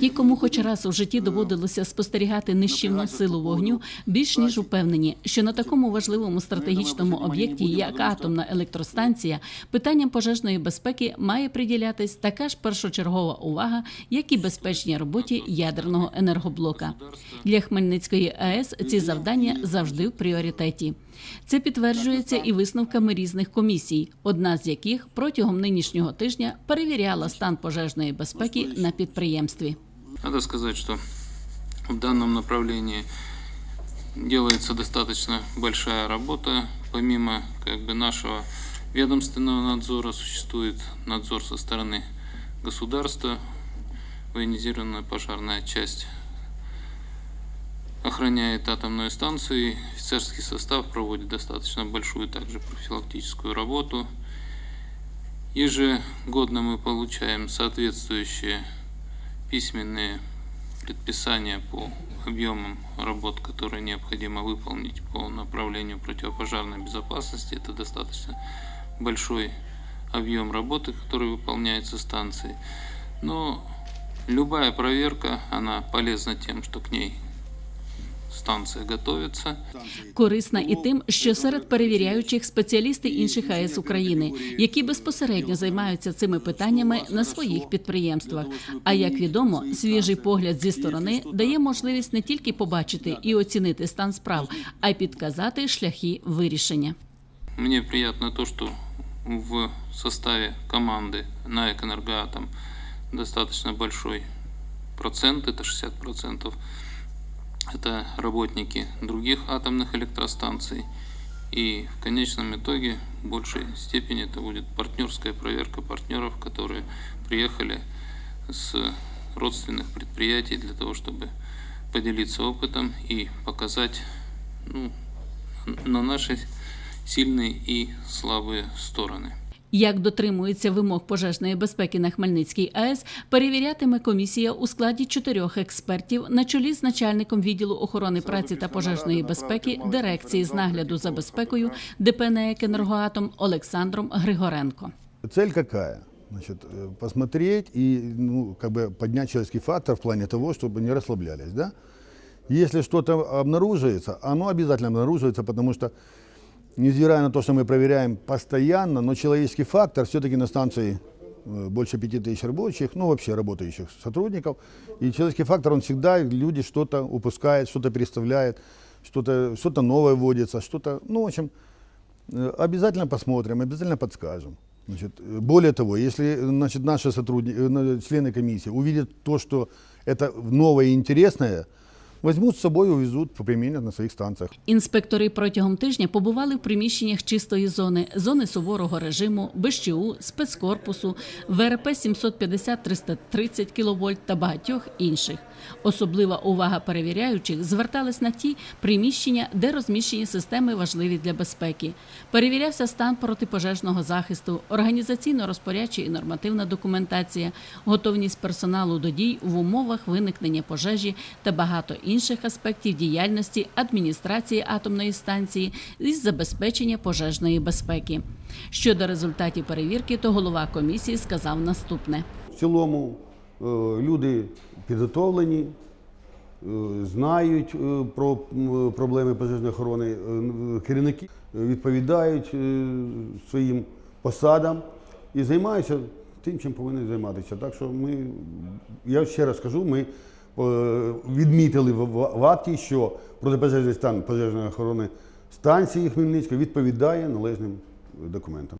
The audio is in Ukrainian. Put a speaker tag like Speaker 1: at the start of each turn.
Speaker 1: Ті, кому хоч раз у житті доводилося спостерігати нищівну силу вогню, більш ніж упевнені, що на такому важливому стратегічному об'єкті, як атомна електростанція, питанням пожежної безпеки має приділятись така ж першочергова увага, як і безпечній роботі ядерного енергоблока. Для Хмельницької АЕС ці завдання завжди в пріоритеті. Це підтверджується і висновками різних комісій, одна з яких протягом нинішнього тижня перевіряла стан пожежної безпеки на підприємстві.
Speaker 2: Надо сказать, что в данном направлении делается достаточно большая работа. Помимо как бы нашего ведомственного надзора существует надзор со стороны государства, военизированная пожарная часть охраняет атомную станцию, и офицерский состав проводит достаточно большую также профилактическую работу. Ежегодно мы получаем соответствующие письменные предписания по объемам работ, которые необходимо выполнить по направлению противопожарной безопасности. Это достаточно большой объем работы, который выполняется станцией. Но любая проверка, она полезна тем, что к ней станция готовится.
Speaker 1: Корисна і тим, що серед перевіряючих спеціалісти інших АЕС України, які безпосередньо займаються цими питаннями на своїх підприємствах. А як відомо, свіжий погляд зі сторони дає можливість не тільки побачити і оцінити стан справ, а й підказати шляхи вирішення.
Speaker 2: Мне приятно то, что в составе команды на Эконергоатом достаточно большой процент, это 60%. Это работники других атомных электростанций. И в конечном итоге в большей степени это будет партнерская проверка партнеров, которые приехали с родственных предприятий для того, чтобы поделиться опытом и показать ну, на наши сильные и слабые стороны.
Speaker 1: Як дотримується вимог пожежної безпеки на Хмельницькій АЕС, перевірятиме комісія у складі чотирьох експертів на чолі з начальником відділу охорони праці та пожежної безпеки дирекції з нагляду за безпекою ДП «НЕК «Енергоатом» Олександром Григоренко.
Speaker 3: Цель какая? Значит, э, посмотреть и ну, как бы поднять человеческий фактор в плане того, чтобы не расслаблялись. Да? Если что-то обнаруживается, оно обязательно обнаруживается, потому что, невзирая на то, что мы проверяем постоянно, но человеческий фактор все-таки на станции э, больше пяти тысяч рабочих, ну вообще работающих сотрудников. И человеческий фактор, он всегда, люди что-то упускают, что-то переставляют, что-то что новое вводится, что-то, ну в общем, Э, Обязательно посмотрим, обязательно подскажем. Значит, э, более того, если значит, наши сотрудники, члены комиссии увидят то, что это новое и интересное, возьмут с собой и увезут, применят на своих станциях.
Speaker 1: Інспектори протягом тижня побували в приміщеннях чистої зони, зони суворого режиму, БЩУ, спецкорпусу, ВРП 750-330 кВт та багатьох інших. Особлива увага перевіряючих зверталась на ті приміщення, де розміщені системи важливі для безпеки. Перевірявся стан протипожежного захисту, організаційно-розпорядча і нормативна документація, готовність персоналу до дій в умовах виникнення пожежі та багато інших аспектів діяльності адміністрації атомної станції із забезпечення пожежної безпеки. Щодо результатів перевірки, то голова комісії сказав наступне.
Speaker 4: В цілому е, люди підготовлені, е, знають е, про проблеми пожежної охорони, керівники відповідають своїм посадам і займаються тим, чим повинні займатися. Так що ми, я ще раз кажу, ми відмітили в- в в акті, що протипожежний стан пожежної охорони станції Хмельницької відповідає належним документам.